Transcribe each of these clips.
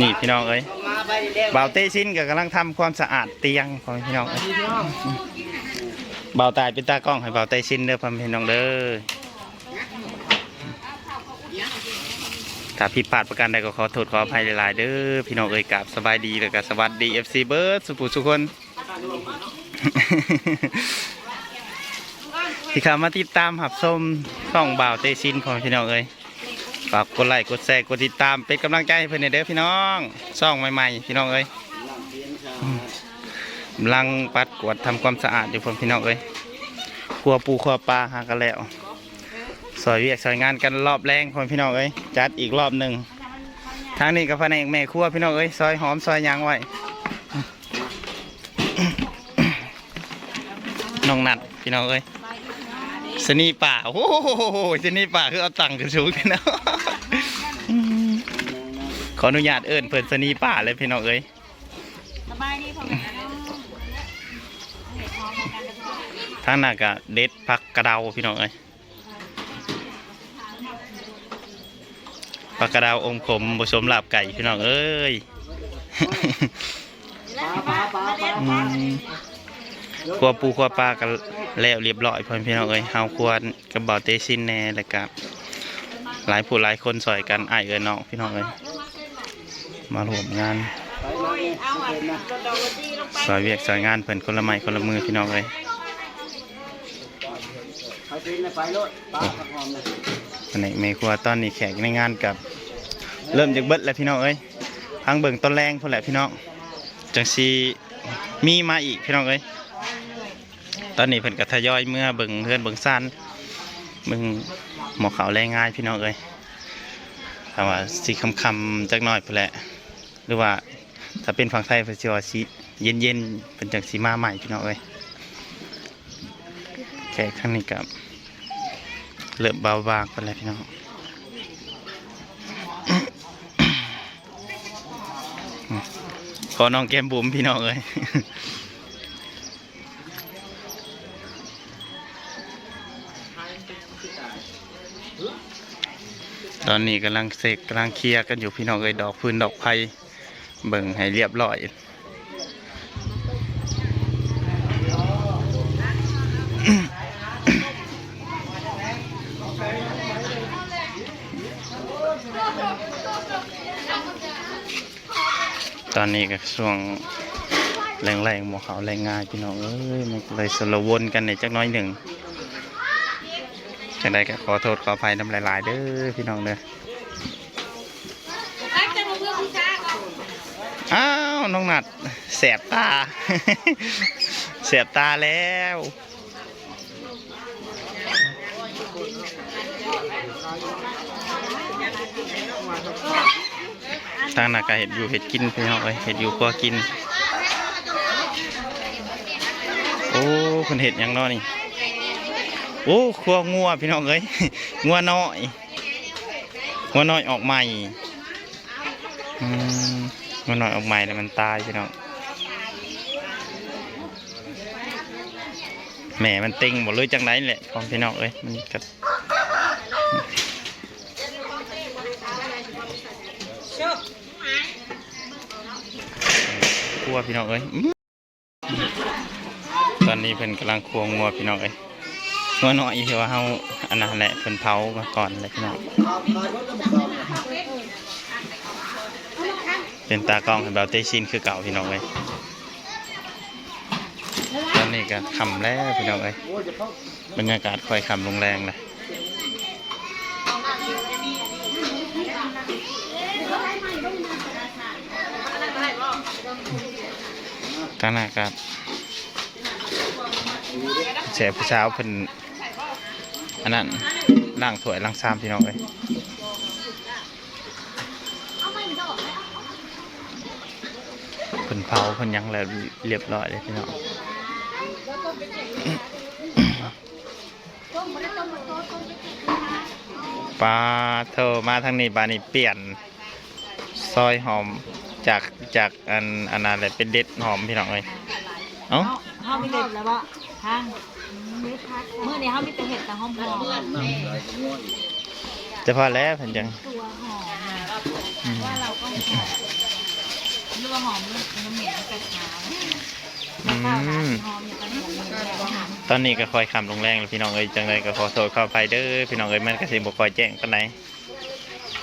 นี่พี่น้องเอ้ยบ่าวเต้ชินก็กำลังทำความสะอาดเตียงของพี่น้องเอ้ยบ่าวตายเป็นตากล้องให้บ่าวเต้ชินเด้อพ่อพี่น้องเด้อถ้าผิดพลาดประการใดก็ขอโทษขออภัยหลายๆเด้อพี่น้องเอ้ยกราบสบายดีแล้วก็สวัสดี FC เบิร์ดสุขุสุขคนที่เข้ามาติดตามหับส้มช่องบ่าวเตชินของพี่น้องเอ้ย ฝากกดไลค์กดแชร์กดติดตามเป็นกำลังใจให้เพื่อนเด้อพี่น้องช่องใหม่ๆพี่น้องเอ้ยกำลังปัดกวาดทำความสะอาดอยู่ผมพี่น้องเอ้ยครัวปูครัวปลาหากันแล้วซอยเวียกซอยงานกันรอบแรงพร้อมพี่น้องเอ้ยจัดอีกรอบหนึ่งทางนี้กับแผนกแม่ครัวพี่น้องเอ้ยซอยหอมซอยยางไว้น้องนัดพี่น้องเอ้ย สนีป่าโอ้โหสนีป่าคือเอาตังค์กันสูงกันเนาะอืมขออนุญาตเอิ้นเพิ่นสนีป่าเลยพี่น้องเอ้ยสบายดีพ่อแม่น้องเห็ดหอมมากันเลยพ่อทางหน้าก็เด็ดผักกระเดาพี่น้องเอ้ยผักกระเดาอมขมผสมลาบไก่พี่น้องเอ้ยอืม ครัวปูครัวปลากันแล้วเรียบร้อยพ่อพี่น้องเอ้ยเฮาควรกับบ่าเตชินแน่แล้วก็หลายผู้หลายคนซอยกันไอเอ้ยน้องพี่น้องเอ้ยมาร่วมงานเอยเวียกซอยงานเพิ่นคนละไม้คนละมือพี่น้องเอ้ยเขาซื้อในไฟรถปลาผักหอมนะอันนี้แม่ครัวตอนนี้แขกในงานกับเริ่มจากเบิดแล้วพี่น้องเอ้ยพังเบิ่งต้นแรงพุ่นแหละพี่น้องจังซี มีมาอีกพี่น้องเอ้ยตอนนี้เพิ่นก็ทยอยเมื่อเบิ่งเพื่อนเบิ่งซ่านเบิ่งหมอกขาวแรงง่ายพี่น้องเอ้ยถ้าว่าสีคำคำจักหน่อยพุ่นแหละ หรือว่าถ้าเป็นฝั่งไทยเพิ่นสิว่าสีเย็นเป็นจังสีมาใหม่พี่น้องเอ้ยแขกครั้งนี้กับเริ่มเบาบางไปแล้วพี่น้อง ขอน้องแก้มบุ๋มพี่น้องเอ้ยตอนนี้กำลังเสกกำลังเคลียร์กันอยู่พี่น้องเอ้ยดอกพื้นดอกไผ่เบิ่งให้เรียบร้อย อนนี้ก็ช่วงแรงๆหมอเขาวแรงงานพี่น้องเอ้ยมันเลยสลวนกันในจักน้อยหนึ่งจังใดก็ขอโทษขออภัยน้ำหลาย ๆ เด้อพี่น้องเด้ออ้ายก่อนอ้าวน้องหนัดแสบตา แสบตาแล้ว ทางหนักก็เห็ดอยู่เห็ดกินพี่น้องเอ้ยเห็ดอยู่ครัวกิน โอ้คนเห็ดยังนอนี่โอ้ครัวงัวพี่น้องเอ้ยงัวน้อยงัวน้อยออกใหม่งัวน้อยออกใหม่แล้วมันตายพี่น้องแหมมันเต็งหมดเลยจังไรแหละของพี่น้องเอ้ยมันก็ชุบ ครั วพี่น้องเอ้ยตอนนี้เพิ่นกำลังควงงัวพี่น้องเอ้ยงัวน้อยที่ว่าเฮาอันนั้นแหละเพิ่นเผามาก่อนเลยพี่น้องเป็นตากล้องให้เบลเตชินคือเก่าพี่น้องเลยตอนนี้ก็คำแล้วพี่น้องเลยบรรยากาศค่อยคำลงแรงเลย ทางหน้ากับเสียผู้สาวเพิ่นอันนั้นล่างถวยล่างซ้ำพี่น้องเลยเพิ่นเผาเพิ่นยังแล้วเรียบร้อยเลยพี่น้องปลาเธอมาทางนี้บานี้เปลี่ยนซอยหอม จากจากอันอันนั้นเลยเป็นเด็ดหอมพี่น้องเลยเอ้าเฮามีเห็ดแล้วบ่ทางมื้อนี้เฮามีแต่เห็ดแต่หอมหอมจะพอแล้วเพิ่นจังตัวหอมอืมว่าเราก็หอมหรือว่าหอมเรื่องน้ำเหม็นกระชาอืมหอมอย่างนี้หอมตอนนี้ก็คอยคำลงแรงแล้วพี่น้องเอ้ยจังเลยก็ขอโทษขออภัยเด้อพี่น้องเอ้ยมันก็สิบ่คอยแจ้งปานใด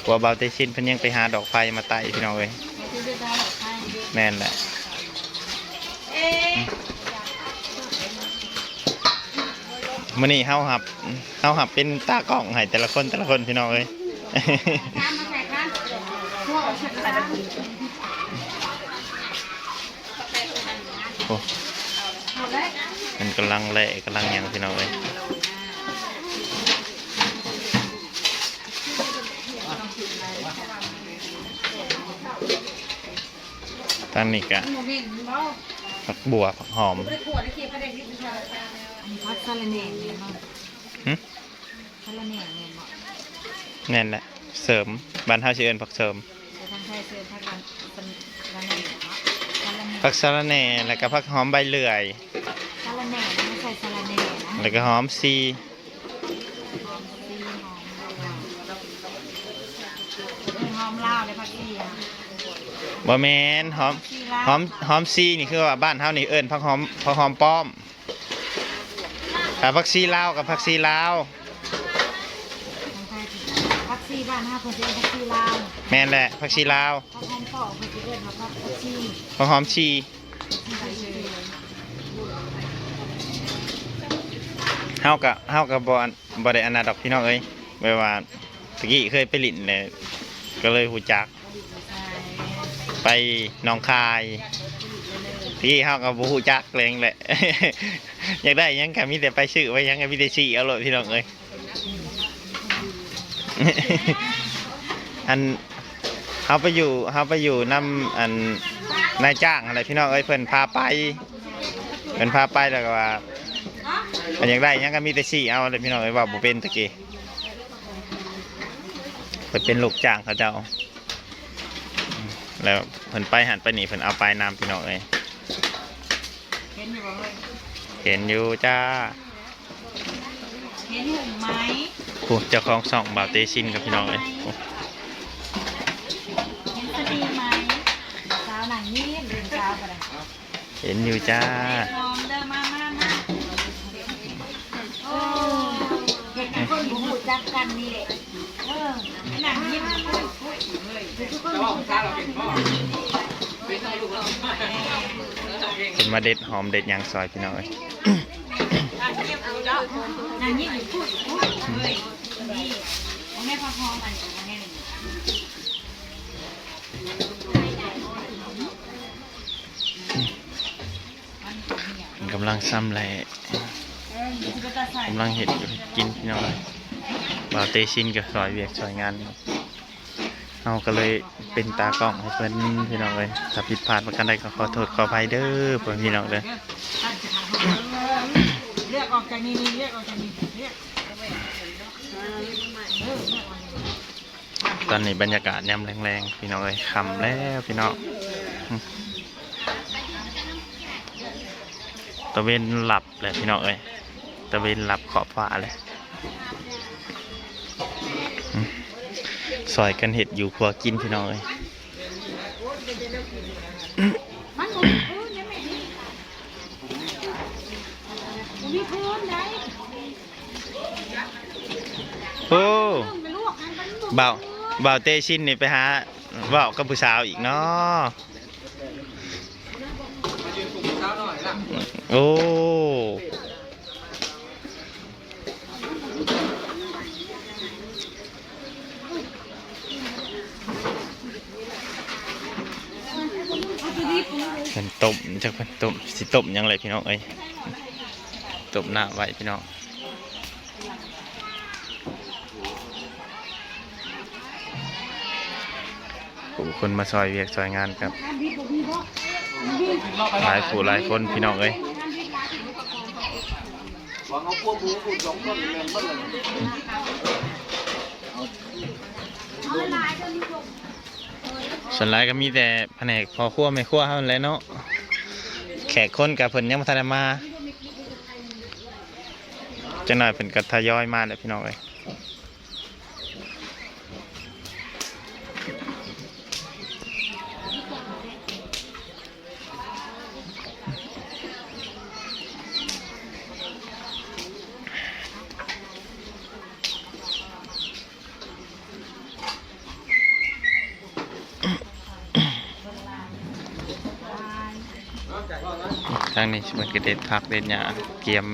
กลัวเบาเตชินเพิ่นยังไปหาดอกไฟมาไต่พี่น้องเอ้ย คือเดือดร้อนหรอใช่แม่นแหละมื้อนี้เฮาหับเฮาหับเป็นตากล้องให้แต่ละคนแต่ละคนพี่น้องเอ้ยมันข้ามโอ้เอาเลยมันกำลังแหละกำลังยังพี่น้องเอ้ย ตอนนี้ก็โมเมนต์เบ้าผักบัวผักหอมไม่ได้ขวดได้เคี่ยวประเด็นที่เป็นชาพักซาลาเน่เนี่ยมั้งหึซาลาเน่เนี่ยมั้งแน่นแหละเสริมบ้านเฮาสิเอิ้นผักเสริมจะทำไทยเสื้อผ้ากันเป็นซาลาเน่เนาะซาลาเน่ผักสะระแหน่แล้วก็ผักหอมใบเลื่อยซาลาเน่ไม่ใส่ซาลาเน่นะแล้วก็หอมซีหอมซีหอ มหอมลาวเลยพักซีอะบ่แม่นหอมซีลาวหอมหอมซีนี่คือว่าบ้านเฮานี่เอิ้นผักหอมผักหอมป้อมถ้าผักซีลาวกับผักซีลาวพักซีบ้านห้าคนเดียวพักซีลาวแม่นแหละผักซีลาวพักหอมปอกพักซีเอิญพักพักซีผักหอมชีเฮากับเฮากับบ่อันบ่ได้อันนั้นดอกพี่น้องเอ้ยแบบว่าตะกี้เคยไปลิ้นเลย ก็เลยฮู้จัก ไปหนองคาย ที่เฮากับบ่ฮู้จักเลยแหละ อยากได้หยังก็มีแต่ไปซื้อไว้หยังก็มีแต่ซื้อเอาโลดพี่น้องเอ้ย อันเฮาไปอยู่เฮาไปอยู่นํอันนายจ้างอะไรพี่น้องเอ้ยเพิ่นพาไปเพิ่นพาไปแล้วก็ว่าเพิ่นอยากได้หยังก็มีแต่ซื้อเอาเลยพี่น้องเอ้ยว่าบ่เป็นตะกี้ เพิ่นเป็นลูกจ้างเขาเจ้าอืมแล้วเพิ่นไปหันไปนี่เพิ่นเอาไปนำพี่น้องเอ้ยเห็นอยู่บ่เฮ้ยเห็นอยู่จ้าเห็นหุ่มไหมโอ้เจ้าของส่องบ่าวเตชินกับพี่น้องเอ้ยโอ้เห็นสตรีไหมสาวหนังนี่เดินสาวก็ได้เห็นอยู่จ้า พร้อมเดินมามามาโอ้เด็กคนหูหูจักกันนี่แหละ เพิ่นมาเด็ดหอมเด็ดยางซอยพี่น้องเอ้ยมันกำลังซ้ำแหละกำลังเห็ดอยู่กินพี่น้องเลยบ่าวเตชินกับซอยเวียกซอยงาน เอาก็เลยเป็นตากล้องให้เพิ่นพี่น้องเลยถ้าผิดพลาดประการใดก็ขอโทษขออภัยเด้อเพื่อนพี่น้องเด้อเรียกออกจากนี่เรียกออกจากนี่เรียกตอนนี้บรรยากาศยามแรงๆพี่น้องเลยคำแล้วพี่น้องตะเวนหลับเลยพี่น้องเอ้ยตะเวนหลับขอบฟ้าเลยอืม ซอยกันเห็ดอยู่ครัวกินพี่น้องเอ้ยมันหมุนพื้นยังไม่ดีมีพื้นไหนโอ้ไปลวกกันกันหมดบ่าวบ่าวเตชินนี่ไปหาว่าวกับผู้สาวอีกเนาะโอ้ ต้มจากเป็นต้มสิต้มยังเลยพี่น้องเอ้ยต้มหน้าไว้พี่น้องผู้คนมาซอยเวียกซอยงานครับหลายผู้หลายคนพี่น้องเอ้ยหวังเอาพวกหมูขุดสองต้นแมนเบิ้ลเลยส่วนหลายก็มีแต่แผนกพอครัวไม่ครัวเท่านั้นแหละเนาะ แขกคนกับเพิ่นยังมาทันมาจังหน่อยเพิ่นก็ทยอยมาเลยพี่น้องเอ้ย ทางนี้มันก็เด็ดผักเด็ดหญ้าเกียม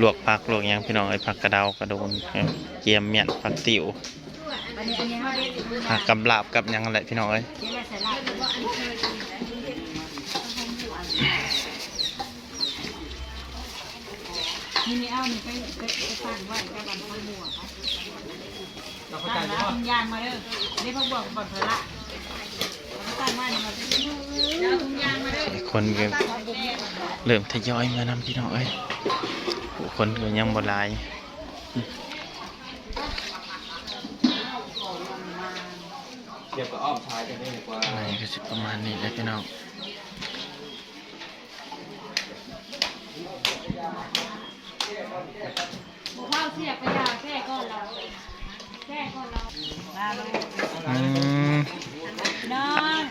ลวกผักลวกหยังพี่น้องไอ้ผักกระเดากระโดนเออเกียมเมี่ยนผักติ๋วอันนี้อันนี้เขาเรียกผักกับลาบกับหยังนั่นแหละพี่น้องเอ้ยเรียกอะไรใส่ลาบนี่นี่เอาหนึ่งไปไปไปสั่งไว้ไปบันพันหัวครับเราเข้าสั่ใจงใช่แล้วปะถุงยางมาเด้อนี่พวกบอกบ่อนเพละแล้วสั่งว่านี่มาแล้วถุงยางมาเด้อ คนก็เริ่มทยอยมานำพี่น้องเอ้ยผู้คนก็ยังบ่หลายเกี่ยวกับอ้อมชายกันได้กว่าอะไรก็สิประมาณนี้แหละพี่น้องบอกว่าเสียบไปยาแค่ก่อนเราแค่ก่อนเรามาเลยอืมน้อง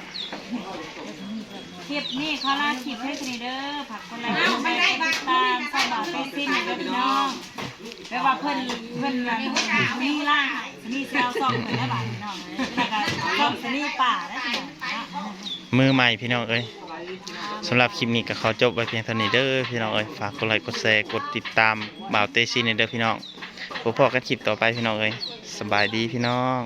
คลิปนี่เขาลาคลิปให้คนีเด้อผักคนไรไม่ได้ติดตามใส่บาตรเป็นสิ้นเด้อพี่น้องแปลว่าเพิ่นเพิ่นน่ะมีล่ามีแซวซองเหมือนได้บาทพี่น้องแล้วก็ซองสนีป่าแล้วพี่น้องมือใหม่พี่น้องเอ้ยสำหรับคลิปนี้ก็ขอจบไว้เพียงเท่านี้เด้อพี่น้องเอ้ยฝากกดไลค์กดแชร์กดติดตามบ่าวเตชินเด้อพี่น้องพบพอกันคลิปต่อไปพี่น้องเอ้ยสบายดีพี่น้อง